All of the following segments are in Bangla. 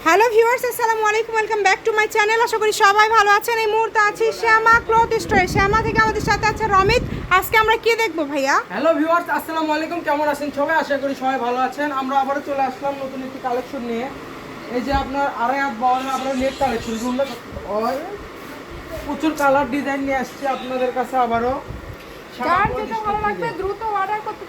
হ্যালো ভিউয়ার্স আসসালামু আলাইকুম welcome back to my channel আশা করি সবাই ভালো আছেন। এই মুহূর্তে আছি শ্যামা ক্লথ স্টোরে শ্যামা থেকে আমাদের সাথে আছে রমিত। আজকে আমরা কি দেখব ভাইয়া? হ্যালো ভিউয়ার্স আসসালামু আলাইকুম কেমন আছেন সবাই? আশা করি সবাই ভালো আছেন। আমরা আবারও চলে আসলাম নতুন একটি কালেকশন নিয়ে। এই যে আপনার আড়াই হাত বহরের আপনার নেট কালেকশন প্রচুর কালার ডিজাইন নিয়ে আসছে আপনাদের কাছে আবারও। যার যেটা ভালো লাগবে দ্রুত অর্ডার করতে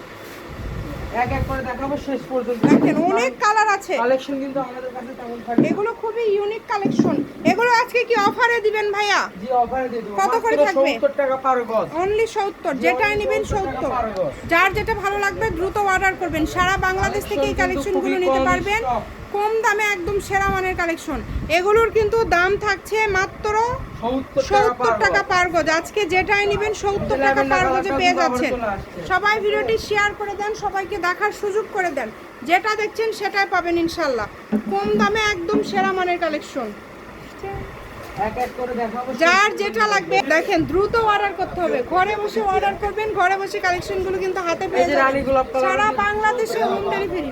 এক এক করে দেখাবো শেষ পর্যন্ত দেখেন অনেক কালার আছে। কালেকশন কিন্তু আমাদের কাছে তেমন থাকবে এগুলো খুবই ইউনিক কালেকশন এগুলো আজকে কি অফারে দিবেন ভাইয়া? জি অফারে দিয়ে দেবো। কত করে থাকবে? 70 টাকা পার গজ। অনলি সত্তর। যেটাই নেবেন 70 টাকা সত্তর। পার গজ। যার যেটা ভালো লাগবে দ্রুত অর্ডার করবেন। সারা বাংলাদেশ থেকে এই কালেকশনগুলো নিতে পারবেন। কম দামে একদম সেরা মানের কালেকশন এগুলোর কিন্তু দাম থাকছে মাত্র 70 সত্তর টাকা পার গজ। আজকে যেটাই নেবেন সত্তর টাকা পার গজে পেয়ে যাচ্ছেন। সবাই ভিডিওটি শেয়ার করে দেন সবাইকে দেখার সুযোগ করে দেন। যেটা দেখছেন সেটাই পাবেন ইনশাল্লাহ কম দামে একদম সেরা মানের কালেকশন যার যেটা লাগবে দেখেন দ্রুত অর্ডার করতে হবে। ঘরে বসে অর্ডার করবেন ঘরে বসে কালেকশনগুলো কিন্তু হাতে পেয়ে যাবেন। সারা বাংলাদেশে হোম ডেলিভারি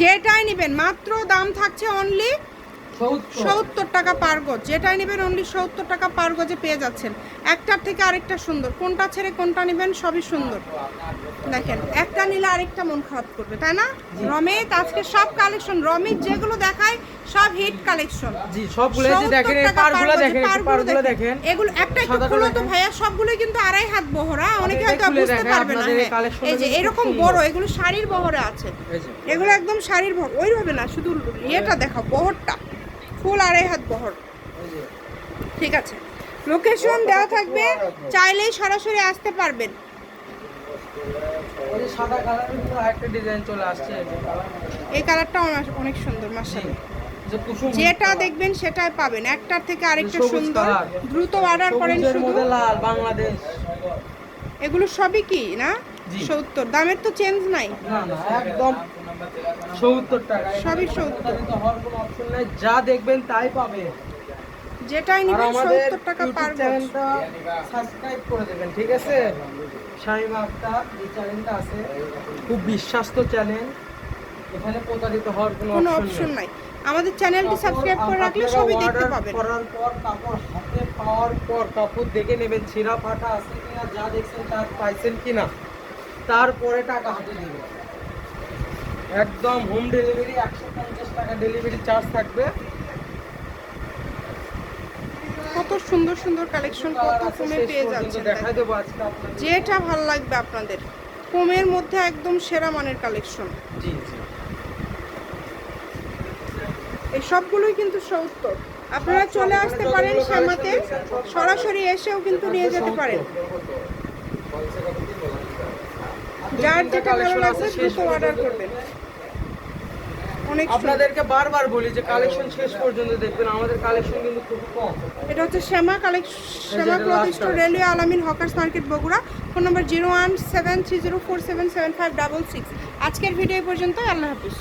যেটাই নেবেন মাত্র দাম থাকছে অনলি 70 সত্তর। টাকা পার গজ। যেটাই নেবেন অনলি সত্তর টাকা পার গজে পেয়ে যাচ্ছেন। একটার থেকে আরেকটা সুন্দর। কোনটা ছেড়ে কোনটা নেবেন সবই সুন্দর। দেখেন একটা নিলে আরেকটা মন খারাপ করবে তাই না? রমেত আজকে সব কালেকশন রমিত যেগুলো দেখায় সব হিট কালেকশন জি সবগুলো যে দেখেন পারগুলো দেখেন পারগুলো দেখেন। এগুলো একটা একটু খুলো তো ভাইয়া সবগুলোই কিন্তু আড়াই হাত বহরা। অনেকে এটাই হয়তো বুঝতে পারবে না। এই যে এরকম বড় এগুলো শাড়ির বহরে আছে। এগুলো একদম শাড়ির ভর ওইভাবে না শুধু ইয়েটা দেখাও বহরটা। ফুল আড়াই হাত বহর। ঠিক আছে। লোকেশন দেওয়া থাকবে চাইলেই সরাসরি আসতে পারবেন। এই কালারটা অনেক সুন্দর মাশাআল্লাহ। যেটা দেখবেন সেটাই পাবেন। একটার থেকে আরেকটা সুন্দর। দ্রুত অর্ডার করেন শুধু। বাংলাদেশ। এগুলো সবই কি না? সত্তর। দামের তো চেঞ্জ নাই। একদম সত্তর টাকা। সবই 70 হওয়ার কোনো অপশন নাই যা দেখবেন তাই পাবে। যেটাই আর নেবেন আমাদের সত্তর টাকা পার চ্যানেলটা সাবস্ক্রাইব করে দেবেন ঠিক আছে? আক্তার এই চ্যানেলটা আছে খুব বিশ্বস্ত চ্যানেল এখানে প্রতারিত হওয়ার কোনো অপশন নেই। আমাদের চ্যানেলটি সাবস্ক্রাইব করে রাখলে সবই দেখতে পাবেন। করার পর কাপড় হাতে পাওয়ার পর কাপড় দেখে নেবেন ছিঁড়া ফাটা আছে কিনা যা দেখছেন তার পাইছেন কিনা। তারপরে টাকা হাতে দিবেন একদম হোম ডেলিভারি একশো পঞ্চাশ টাকা ডেলিভারি চার্জ থাকবে। কত সুন্দর সুন্দর কালেকশন কত কমে পেয়ে আজকে যেটা ভালো লাগবে আপনাদের। কমের মধ্যে একদম সেরা মানের কালেকশন জি জি। এই সবগুলোই কিন্তু সত্তর। আপনারা চলে আসতে পারেন শ্যামাতে। সরাসরি এসেও কিন্তু নিয়ে যেতে পারেন। যার যেটা ভালো লাগছে দ্রুত অর্ডার করবেন। অনেক। আপনাদেরকে বারবার বলি যে কালেকশন শেষ পর্যন্ত দেখবেন আমাদের কালেকশন কিন্তু খুব কম। এটা হচ্ছে Shyama collection Shyama cloth store railway Alamin hawkers market Bogura phone number zero one seven three zero four seven seven five double six আজকের ভিডিও পর্যন্ত আল্লাহ হাফিজ।